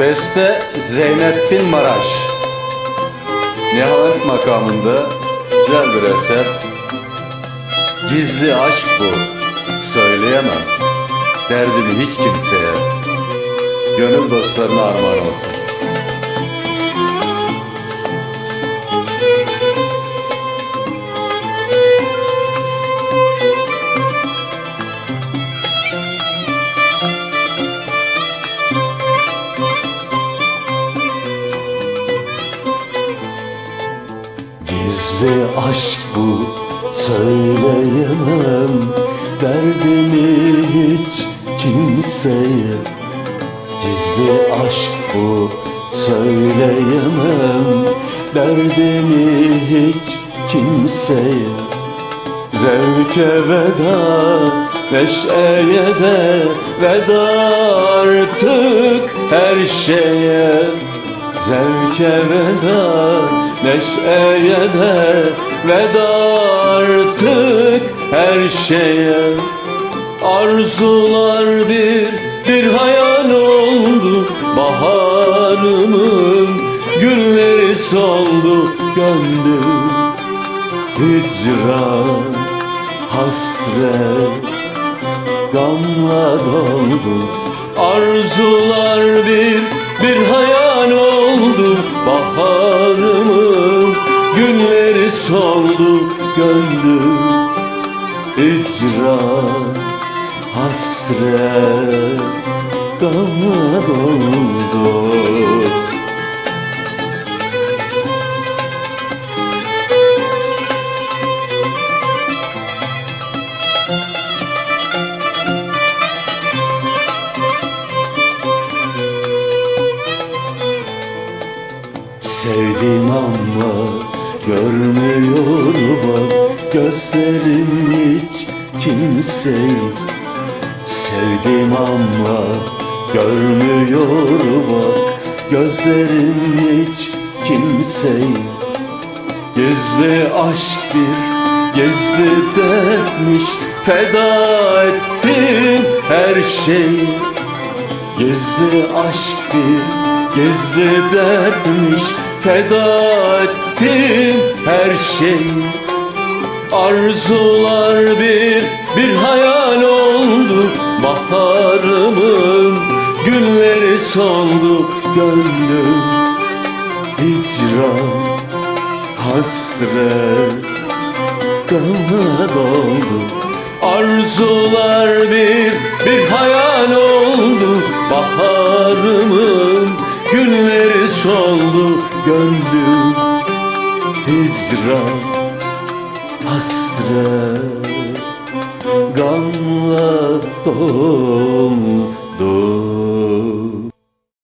Beste Zeynep Maraş. Nihalet makamında güzel bir eser. Gizli aşk bu, söyleyemem. Derdimi hiç kimseye. Gönül dostlarına armağan olsun. Gizli aşk bu söyleyemem Derdimi hiç kimseye. Gizli aşk bu söyleyemem Derdimi hiç kimseye. Zevke veda, neşeye de veda artık her şeye. Zevke veda, neşeye de veda artık her şeye. Arzular bir, bir hayal oldu Baharımın günleri soldu gönlüm Hicran, hasret, gamla doldu. Arzular bir, bir hayal soldu gönlüm. Hicran, hasret, gamla doldu. Sevdim ama görmüyor bak gözlerim hiç kimseyi. Sevdim ama görmüyor bak gözlerim hiç kimseyi. Gizli aşk bir gizli dertmiş Feda ettim her şeyi. Gizli aşk bir gizli dertmiş Feda ettim her şeyi Arzular bir bir hayal oldu. Baharımın günleri soldu Gönlüm hicran hasret Kana doldu. Arzular bir bir hayal oldu. Baharımın günleri soldu Gönlüm hicran hasret Gamla doldu